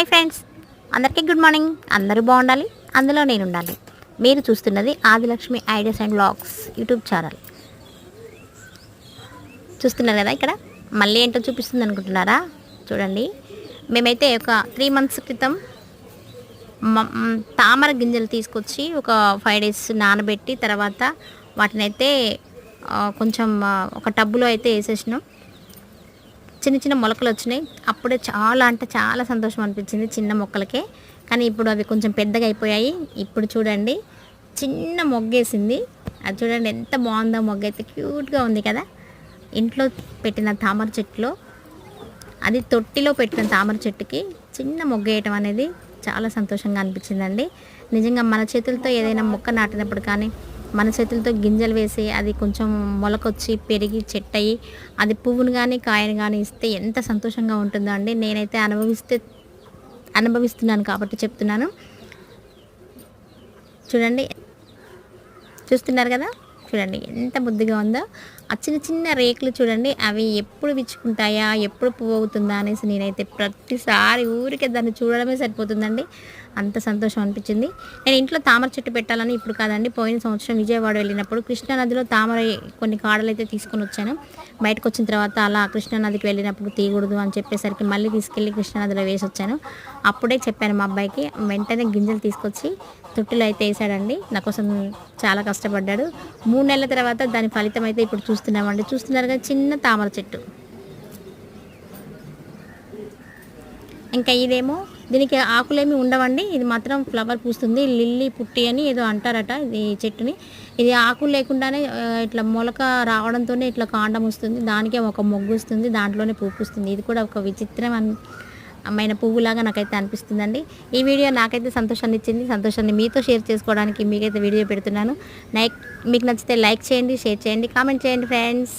Hi friends. అందరికీ good morning. అందరూ బాగుండాలి. అందులో నేను ఉండాలి మీరు చూస్తున్నది Adilakshmi ideas and blogs YouTube channel. చూస్తున్నారు కదా ఇక్కడ? మళ్ళీ ఏంటో చూపిస్తుంది అనుకుంటున్నారా? చూడండి. మేమైతే ఒక త్రీ మంత్స్ క్రితం తామర గింజలు తీసుకొచ్చి ఒక ఫైవ్ డేస్ నానబెట్టి తర్వాత వాటిని అయితే కొంచెం ఒక టబ్బులో అయితే వేసేసినాం. చిన్న చిన్న మొలకలు వచ్చినాయి. అప్పుడే చాలా అంటే చాలా సంతోషం అనిపించింది చిన్న మొక్కలకే. కానీ ఇప్పుడు అవి కొంచెం పెద్దగా అయిపోయాయి. ఇప్పుడు చూడండి చిన్న మొగ్గేసింది. అది చూడండి ఎంత బాగుందో మొగ్గ అయితే క్యూట్గా ఉంది కదా. ఇంట్లో పెట్టిన తామర చెట్టులో అది తొట్టిలో పెట్టిన తామర చెట్టుకి చిన్న మొగ్గ వేయటం అనేది చాలా సంతోషంగా అనిపించిందండి. నిజంగా మన చేతులతో ఏదైనా మొక్క నాటినప్పుడు కానీ మన చేతులతో గింజలు వేసి అది కొంచెం మొలకొచ్చి పెరిగి చెట్టయి అది పువ్వును కానీ కాయను కానీ ఇస్తే ఎంత సంతోషంగా ఉంటుందో అండి. నేనైతే అనుభవిస్తే అనుభవిస్తున్నాను కాబట్టి చెప్తున్నాను. చూడండి. చూస్తున్నారు కదా? చూడండి ఎంత బుద్ధిగా ఉందో. ఆ చిన్న చిన్న రేకులు చూడండి అవి ఎప్పుడు విచ్చుకుంటాయా ఎప్పుడు పువ్వు అవుతుందా అనేసి నేనైతే ప్రతిసారి ఊరికే దాన్ని చూడడమే సరిపోతుందండి. అంత సంతోషం అనిపించింది. నేను ఇంట్లో తామర చెట్టు పెట్టాలని ఇప్పుడు కాదండి పోయిన సంవత్సరం విజయవాడ వెళ్ళినప్పుడు కృష్ణానదిలో తామర కొన్ని కాడలు అయితే తీసుకొని వచ్చాను. బయటకు వచ్చిన తర్వాత అలా కృష్ణానదికి వెళ్ళినప్పుడు తీయకూడదు అని చెప్పేసరికి మళ్ళీ తీసుకెళ్ళి కృష్ణానదిలో వేసి వచ్చాను అప్పుడే చెప్పాను మా అబ్బాయికి వెంటనే గింజలు తీసుకొచ్చి తొట్టిలో అయితే వేసాడండి. నా కోసం చాలా కష్టపడ్డాడు. మూడు నెలల తర్వాత దాని ఫలితం అయితే ఇప్పుడు చూస్తున్నామండి. చూస్తున్నారు కదా చిన్న తామర చెట్టు. ఇంకా ఇదేమో దీనికి ఆకులేమి ఉండవండి. ఇది మాత్రం ఫ్లవర్ పూస్తుంది. లిల్లీ పుట్టి అని ఏదో అంటారట ఇది చెట్టుని. ఇది ఆకులు లేకుండానే ఇట్లా మొలక రావడంతోనే ఇట్లా కాండం వస్తుంది. దానికే ఒక మొగ్గు వస్తుంది. దాంట్లోనే పువ్వు పూస్తుంది. ఇది కూడా ఒక విచిత్రం అమ్మైన పువ్వులాగా నాకైతే అనిపిస్తుందండి. ఈ వీడియో నాకైతే సంతోషాన్ని ఇచ్చింది. సంతోషాన్ని మీతో షేర్ చేసుకోవడానికి మీకైతే వీడియో పెడుతున్నాను. లైక్ మీకు నచ్చితే లైక్ చేయండి షేర్ చేయండి కామెంట్ చేయండి ఫ్రెండ్స్.